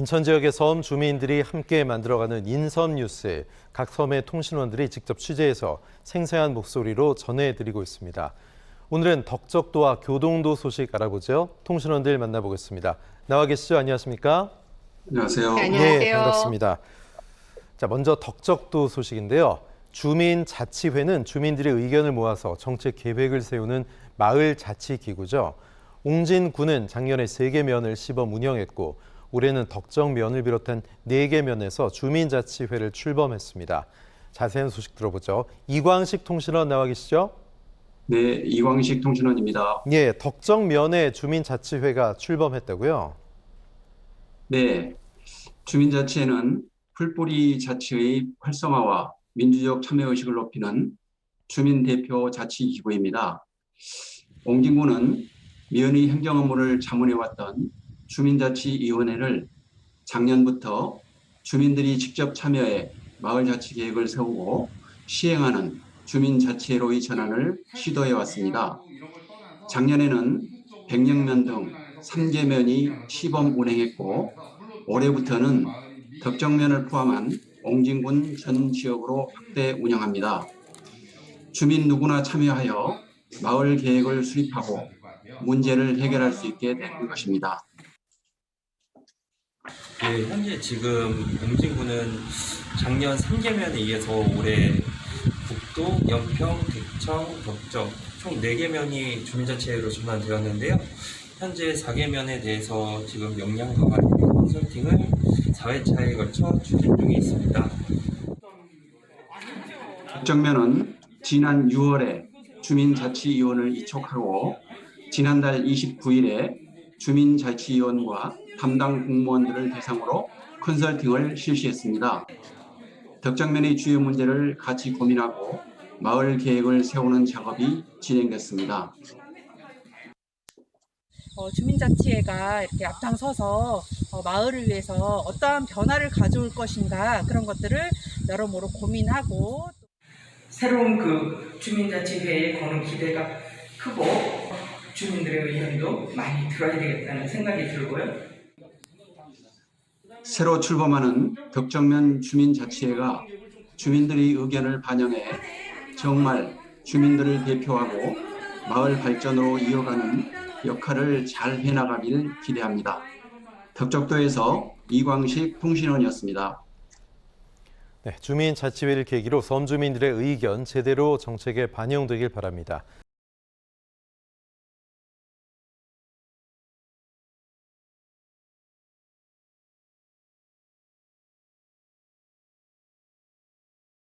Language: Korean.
인천 지역의 섬 주민들이 함께 만들어가는 인섬 뉴스, 각 섬의 통신원들이 직접 취재해서 생생한 목소리로 전해드리고 있습니다. 오늘은 덕적도와 교동도 소식 알아보죠. 통신원들 만나보겠습니다. 나와 계시죠? 안녕하십니까? 안녕하세요. 네, 안녕하세요. 네, 반갑습니다. 자, 먼저 덕적도 소식인데요. 주민 자치회는 주민들의 의견을 모아서 정책 계획을 세우는 마을 자치 기구죠. 옹진 군은 작년에 세개 면을 시범 운영했고 올해는 덕정면을 비롯한 네개 면에서 주민자치회를 출범했습니다. 자세한 소식 들어보죠. 이광식 통신원 나와 계시죠? 네, 이광식 통신원입니다. 예, 덕정면에 주민자치회가 출범했다고요? 네, 주민자치회는 풀뿌리 자치의 활성화와 민주적 참여의식을 높이는 주민대표 자치기구입니다. 옹진군은 면의 행정 업무를 자문해왔던 주민자치위원회를 작년부터 주민들이 직접 참여해 마을자치 계획을 세우고 시행하는 주민자치회로의 전환을 시도해 왔습니다. 작년에는 백령면 등 3개면이 시범 운행했고 올해부터는 덕정면을 포함한 옹진군 전 지역으로 확대 운영합니다. 주민 누구나 참여하여 마을 계획을 수립하고 문제를 해결할 수 있게 되는 것입니다. 네, 현재 지금 옹진군은 작년 3개면에 이어서 올해 북도, 연평, 대청, 덕정 총 4개면이 주민자치회로 전환되었는데요. 현재 4개면에 대해서 지금 역량과 관리 컨설팅을 4회차에 걸쳐 추진 중에 있습니다. 덕정면은 지난 6월에 주민자치위원을 이촉하고 지난달 29일에 주민자치위원과 담당 공무원들을 대상으로 컨설팅을 실시했습니다. 덕정면의 주요 문제를 같이 고민하고 마을 계획을 세우는 작업이 진행됐습니다. 어, 주민자치회가 이렇게 앞장서서 어, 마을을 위해서 어떠한 변화를 가져올 것인가 그런 것들을 여러모로 고민하고 새로운 그 주민자치회에 거는 기대가 크고 주민들의 의견도 많이 들어야 되겠다는 생각이 들고요. 새로 출범하는 덕정면 주민자치회가 주민들의 의견을 반영해 정말 주민들을 대표하고 마을 발전으로 이어가는 역할을 잘 해나가길 기대합니다. 덕적도에서 이광식 통신원이었습니다. 네, 주민자치회를 계기로 섬 주민들의 의견 제대로 정책에 반영되길 바랍니다.